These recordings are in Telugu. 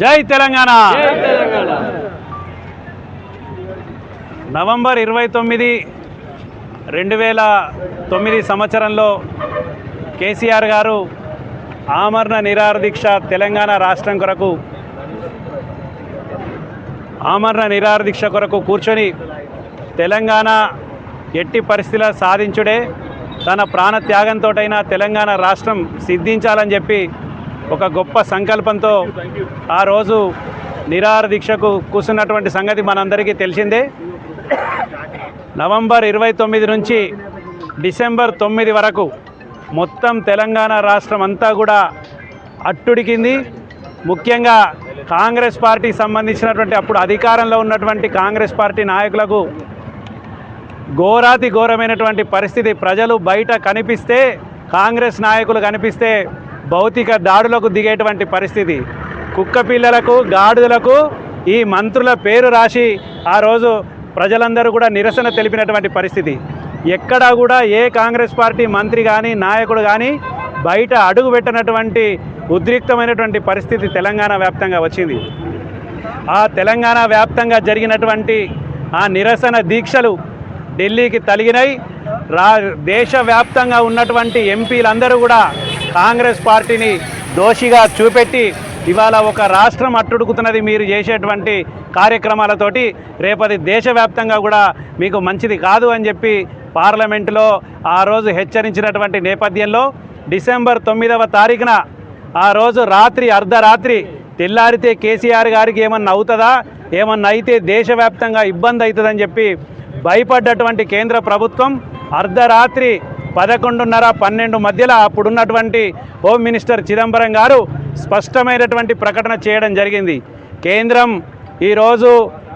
జై తెలంగాణ. నవంబర్ ఇరవై తొమ్మిది రెండు వేల తొమ్మిది సంవత్సరంలో కేసీఆర్ గారు ఆమరణ నిరాహార దీక్ష తెలంగాణ రాష్ట్రం కొరకు ఆమరణ నిరాహార దీక్ష కొరకు కూర్చొని తెలంగాణ ఎట్టి పరిస్థితుల సాధించుడే తన ప్రాణ త్యాగంతోటైనా తెలంగాణ రాష్ట్రం సిద్ధించాలని చెప్పి ఒక గొప్ప సంకల్పంతో ఆ రోజు నిరాహార దీక్షకు కూర్చున్నటువంటి సంగతి మనందరికీ తెలిసిందే. నవంబర్ ఇరవై తొమ్మిది నుంచి డిసెంబర్ తొమ్మిది వరకు మొత్తం తెలంగాణ రాష్ట్రం అంతా కూడా అట్టుడికింది. ముఖ్యంగా కాంగ్రెస్ పార్టీ సంబంధించినటువంటి అప్పుడు అధికారంలో ఉన్నటువంటి కాంగ్రెస్ పార్టీ నాయకులకు ఘోరాతి ఘోరమైనటువంటి పరిస్థితి. ప్రజలు బయట కనిపిస్తే కాంగ్రెస్ నాయకులు కనిపిస్తే భౌతిక దాడులకు దిగేటువంటి పరిస్థితి. కుక్క పిల్లలకు గాడిదలకు ఈ మంత్రుల పేరు రాసి ఆ రోజు ప్రజలందరూ కూడా నిరసన తెలిపినటువంటి పరిస్థితి. ఎక్కడా కూడా ఏ కాంగ్రెస్ పార్టీ మంత్రి కానీ నాయకుడు కానీ బయట అడుగు పెట్టినటువంటి ఉద్రిక్తమైనటువంటి పరిస్థితి తెలంగాణ వ్యాప్తంగా వచ్చింది. ఆ తెలంగాణ వ్యాప్తంగా జరిగినటువంటి ఆ నిరసన దీక్షలు ఢిల్లీకి తలిగినాయి రా దేశవ్యాప్తంగా ఉన్నటువంటి ఎంపీలందరూ కూడా కాంగ్రెస్ పార్టీని దోషిగా చూపెట్టి ఇవాళ ఒక రాష్ట్రం అట్టుడుకుతున్నది మీరు చేసేటువంటి కార్యక్రమాలతోటి రేపది దేశవ్యాప్తంగా కూడా మీకు మంచిది కాదు అని చెప్పి పార్లమెంటులో ఆ రోజు హెచ్చరించినటువంటి నేపథ్యంలో డిసెంబర్ తొమ్మిదవ తారీఖున ఆ రోజు రాత్రి అర్ధరాత్రి తెల్లారితే కేసీఆర్ గారికి ఏమన్నా అవుతుందా? ఏమన్నా అయితే దేశవ్యాప్తంగా ఇబ్బంది అవుతుందని చెప్పి భయపడ్డటువంటి కేంద్ర ప్రభుత్వం అర్ధరాత్రి పదకొండున్నర పన్నెండు మధ్యలో అప్పుడున్నటువంటి హోమ్ మినిస్టర్ చిదంబరం గారు స్పష్టమైనటువంటి ప్రకటన చేయడం జరిగింది. కేంద్రం ఈరోజు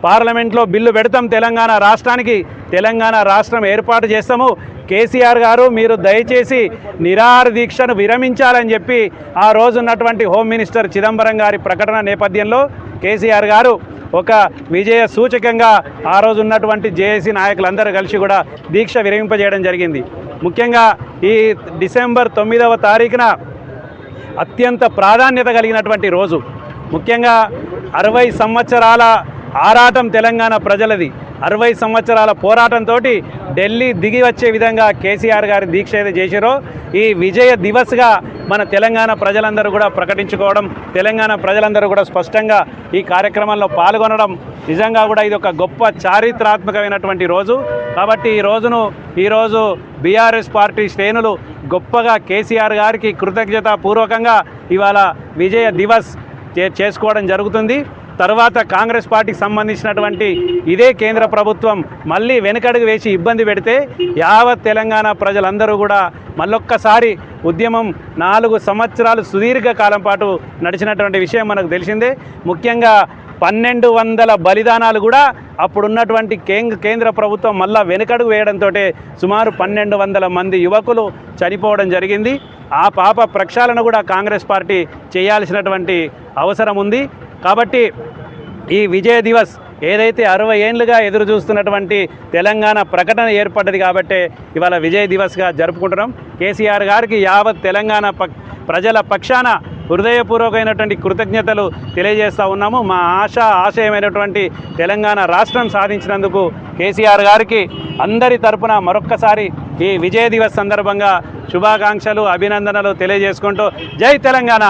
పార్లమెంట్లో బిల్లు పెడతాం తెలంగాణ రాష్ట్రానికి తెలంగాణ రాష్ట్రం ఏర్పాటు చేస్తాము. కేసీఆర్ గారు మీరు దయచేసి నిరాహార దీక్షను విరమించాలని చెప్పి ఆ రోజు ఉన్నటువంటి హోమ్ మినిస్టర్ చిదంబరం గారి ప్రకటన నేపథ్యంలో కేసీఆర్ గారు ఒక విజయ సూచకంగా ఆ రోజు ఉన్నటువంటి జేఏసీ నాయకులందరూ కలిసి కూడా దీక్ష విరమింపజేయడం జరిగింది. ముఖ్యంగా ఈ డిసెంబర్ తొమ్మిదవ తారీఖున అత్యంత ప్రాధాన్యత కలిగినటువంటి రోజు. ముఖ్యంగా అరవై సంవత్సరాల ఆరాటం తెలంగాణ ప్రజలది. అరవై సంవత్సరాల పోరాటంతో ఢిల్లీ దిగి వచ్చే విధంగా కేసీఆర్ గారి దీక్ష ఏదో చేశారో ఈ విజయ దివస్గా మన తెలంగాణ ప్రజలందరూ కూడా ప్రకటించుకోవడం తెలంగాణ ప్రజలందరూ కూడా స్పష్టంగా ఈ కార్యక్రమంలో పాల్గొనడం నిజంగా కూడా ఇది ఒక గొప్ప చారిత్రాత్మకమైనటువంటి రోజు. కాబట్టి ఈ రోజును ఈరోజు బీఆర్ఎస్ పార్టీ శ్రేణులు గొప్పగా కేసీఆర్ గారికి కృతజ్ఞత పూర్వకంగా ఇవాళ విజయ దివస్ చే చేసుకోవడం జరుగుతుంది. తర్వాత కాంగ్రెస్ పార్టీకి సంబంధించినటువంటి ఇదే కేంద్ర ప్రభుత్వం మళ్ళీ వెనుకడుగు వేసి ఇబ్బంది పెడితే యావత్ తెలంగాణ ప్రజలందరూ కూడా మళ్ళొక్కసారి ఉద్యమం నాలుగు సంవత్సరాలు సుదీర్ఘ కాలం పాటు నడిచినటువంటి విషయం మనకు తెలిసిందే. ముఖ్యంగా పన్నెండు వందల బలిదానాలు కూడా అప్పుడున్నటువంటి కేంద్ర కేంద్ర ప్రభుత్వం మళ్ళా వెనుకడుగు వేయడంతో సుమారు పన్నెండు వందల మంది యువకులు చనిపోవడం జరిగింది. ఆ పాప ప్రక్షాళన కూడా కాంగ్రెస్ పార్టీ చేయాల్సినటువంటి అవసరం ఉంది. కాబట్టి ఈ విజయ దివస్ ఏదైతే అరవై ఏండ్లుగా ఎదురు చూస్తున్నటువంటి తెలంగాణ ప్రకటన ఏర్పడ్డది కాబట్టి ఇవాళ విజయ దివస్గా జరుపుకుంటున్నాం. కేసీఆర్ గారికి యావత్ తెలంగాణ ప ప్రజల పక్షాన హృదయపూర్వకమైనటువంటి కృతజ్ఞతలు తెలియజేస్తూ ఉన్నాము. మా ఆశ ఆశయమైనటువంటి తెలంగాణ రాష్ట్రం సాధించినందుకు కేసీఆర్ గారికి అందరి తరపున మరొక్కసారి ఈ విజయ దివస్ సందర్భంగా శుభాకాంక్షలు అభినందనలు తెలియజేసుకుంటూ జై తెలంగాణ!